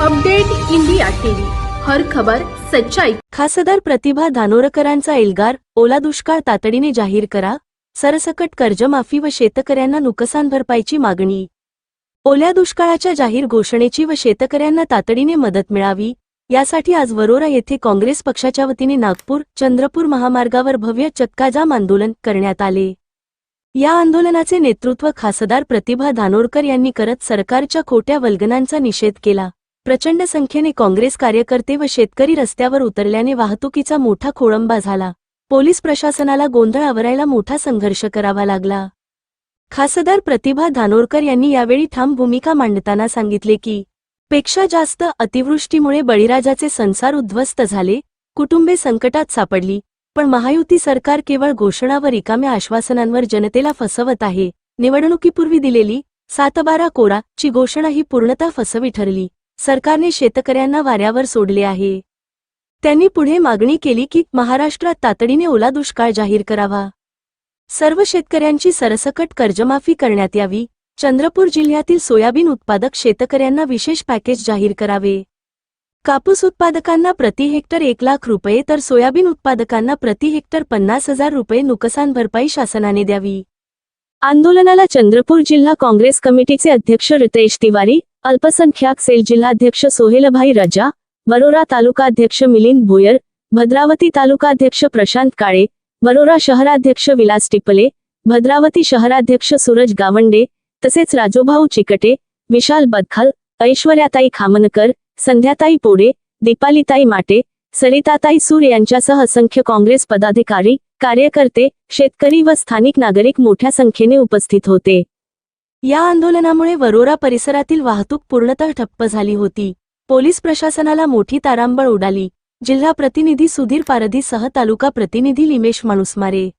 Update India TV. हर खबर सच्चाई. खासदार प्रतिभा धानोरकरांचा एल्गार ओला दुष्काळ तातडीने जाहीर करा सरसकट कर्जमाफी व शेतकऱ्यांना नुकसान भरपाईची मागणी. ओल्या दुष्काळाच्या जाहीर घोषणेची व शेतकऱ्यांना तातडीने मदत मिळावी यासाठी आज वरोरा येथे काँग्रेस पक्षाच्या वतीने नागपूर चंद्रपूर महामार्गावर भव्य चक्काजाम आंदोलन करण्यात आले. या आंदोलनाचे नेतृत्व खासदार प्रतिभा धानोरकर यांनी करत सरकारच्या खोट्या वल्गनांचा निषेध केला. प्रचंड संख्येने काँग्रेस कार्यकर्ते व शेतकरी रस्त्यावर उतरल्याने वाहतुकीचा मोठा खोळंबा झाला. पोलीस प्रशासनाला गोंधळ आवरायला मोठा संघर्ष करावा लागला. खासदार प्रतिभा धानोरकर यांनी यावेळी ठाम भूमिका मांडताना सांगितले की पेक्षा जास्त अतिवृष्टीमुळे बळीराजाचे संसार उद्ध्वस्त झाले कुटुंबे संकटात सापडली पण महायुती सरकार केवळ घोषणा व रिकाम्या आश्वासनांवर जनतेला फसवत आहे. निवडणुकीपूर्वी दिलेली सातबारा कोरा ची घोषणा ही पूर्णतः फसवी ठरली. सरकारने शेतकऱ्यांना वाऱ्यावर सोडले आहे. त्यांनी पुढे मागणी केली की महाराष्ट्रात तातडीने ओला दुष्काळ जाहीर करावा. सर्व शेतकऱ्यांची सरसकट कर्जमाफी करण्यात यावी. चंद्रपूर जिल्ह्यातील सोयाबीन उत्पादक शेतकऱ्यांना विशेष पॅकेज जाहीर करावे. कापूस उत्पादकांना प्रति हेक्टर एक लाख रुपये तर सोयाबीन उत्पादकांना प्रति हेक्टर पन्नास हजार रुपये नुकसान भरपाई शासनाने द्यावी. आंदोलनाला चंद्रपूर जिल्हा काँग्रेस कमिटीचे अध्यक्ष रितेश तिवारी अल्पसंख्याक सेल जिल्हाध्यक्ष सोहेलभाई रजा वरोरा तालुकाध्यक्ष मिलिंद भोयर भद्रावती तालुकाध्यक्ष प्रशांत काळे वरोरा शहराध्यक्ष विलास टिपले भद्रावती शहराध्यक्ष सूरज गावंडे तसेच राजोभाऊ चिकटे विशाल बदखल ऐश्वर्याताई खामनकर संध्याताई पोडे दीपालीताई माटे सरिताताई सूर यांच्यासह असंख्य काँग्रेस पदाधिकारी कार्यकर्ते शेतकरी व स्थानिक नागरिक मोठ्या संख्येने उपस्थित होते. या आंदोलनामुळे वरोरा परिसरातील वाहतूक पूर्णतः ठप्प झाली होती. पोलीस प्रशासनाला मोठी तारांबळ उडाली. जिल्हा प्रतिनिधी सुधीर पारधीसह तालुका प्रतिनिधी लिमेश माणुसमारे.